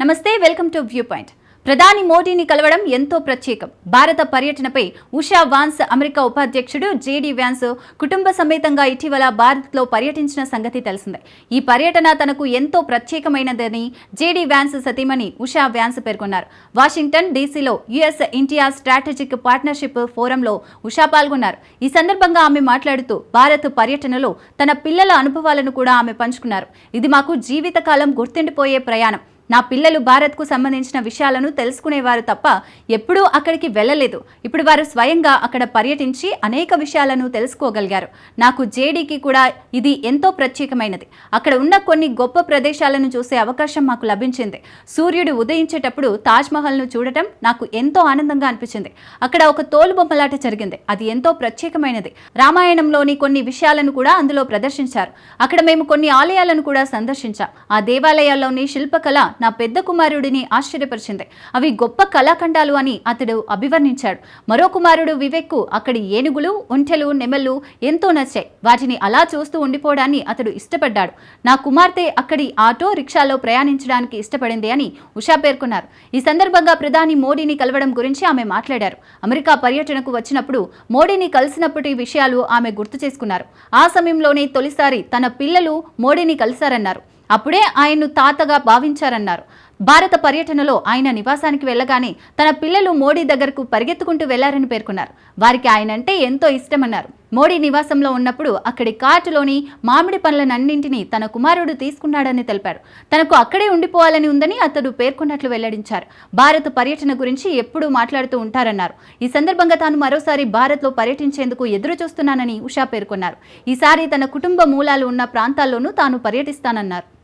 నమస్తే welcome to view point. ప్రధాని మోడీని కలవడం ఎంతో ప్రత్యేకం. భారత పర్యటనపై ఉషా వాన్స్ అమెరికా ఉపాధ్యక్షుడు జేడీ వ్యాన్స్ కుటుంబ సమేతంగా ఇటీవల భారత్లో పర్యటించిన సంగతి తెలిసిందే. ఈ పర్యటన తనకు ఎంతో ప్రత్యేకమైనదని జేడీ వ్యాన్స్ సతీమణి ఉషా వ్యాన్స్ పేర్కొన్నారు. వాషింగ్టన్ డీసీలో యుఎస్ ఇండియా స్ట్రాటజిక్ పార్ట్నర్షిప్ ఫోరంలో ఉషా పాల్గొన్నారు. ఈ సందర్భంగా ఆమె మాట్లాడుతూ భారత్ పర్యటనలో తన పిల్లల అనుభవాలను కూడా ఆమె పంచుకున్నారు. ఇది మాకు జీవితకాలం గుర్తుండిపోయే ప్రయాణం. నా పిల్లలు భారత్కు సంబంధించిన విషయాలను తెలుసుకునేవారు తప్ప ఎప్పుడూ అక్కడికి వెళ్ళలేదు. ఇప్పుడు వారు స్వయంగా అక్కడ పర్యటించి అనేక విషయాలను తెలుసుకోగలిగారు. నాకు జేడీకి కూడా ఇది ఎంతో ప్రత్యేకమైనది. అక్కడ ఉన్న కొన్ని గొప్ప ప్రదేశాలను చూసే అవకాశం మాకు లభించింది. సూర్యుడు ఉదయించేటప్పుడు తాజ్మహల్ను చూడటం నాకు ఎంతో ఆనందంగా అనిపించింది. అక్కడ ఒక తోలుబొమ్మలాట జరిగింది. అది ఎంతో ప్రత్యేకమైనది. రామాయణంలోని కొన్ని విషయాలను కూడా అందులో ప్రదర్శించారు. అక్కడ మేము కొన్ని ఆలయాలను కూడా సందర్శించాం. ఆ దేవాలయాల్లోని శిల్పకళ నా పెద్ద కుమారుడిని ఆశ్చర్యపరిచింది. అవి గొప్ప కళాఖండాలు అని అతడు అభివర్ణించాడు. మరో కుమారుడు వివేక్కు అక్కడి ఏనుగులు ఒంటెలు నెమళ్ళు ఎంతో నచ్చాయి. వాటిని అలా చూస్తూ ఉండిపోవడాన్ని అతడు ఇష్టపడ్డాడు. నా కుమార్తె అక్కడి ఆటో రిక్షాలో ప్రయాణించడానికి ఇష్టపడింది అని ఉషా పేర్కొన్నారు. ఈ సందర్భంగా ప్రధాని మోడీని కలవడం గురించి ఆమె మాట్లాడారు. అమెరికా పర్యటనకు వచ్చినప్పుడు మోడీని కలిసినప్పటి విషయాలు ఆమె గుర్తు చేసుకున్నారు. ఆ సమయంలోనే తొలిసారి తన పిల్లలు మోడీని కలిశారన్నారు. అప్పుడే ఆయన్ను తాతగా భావించారన్నారు. భారత పర్యటనలో ఆయన నివాసానికి వెళ్ళగానే తన పిల్లలు మోడీ దగ్గరకు పరిగెత్తుకుంటూ వెళ్ళారని పేర్కొన్నారు. వారికి ఆయన అంటే ఎంతో ఇష్టమన్నారు. మోడీ నివాసంలో ఉన్నప్పుడు అక్కడి కార్టులోని మామిడి పండ్లనన్నింటినీ తన కుమారుడు తీసుకున్నాడని తెలిపారు తనకు అక్కడే ఉండిపోవాలని ఉందని అతడు పేర్కొన్నట్లు వెల్లడించారు. భారత్ పర్యటన గురించి ఎప్పుడూ మాట్లాడుతూ ఉంటారన్నారు. ఈ సందర్భంగా తాను మరోసారి భారత్లో పర్యటించేందుకు ఎదురు చూస్తున్నానని ఉషా పేర్కొన్నారు. ఈసారి తన కుటుంబ మూలాలు ఉన్న ప్రాంతాల్లోనూ తాను పర్యటిస్తానన్నారు.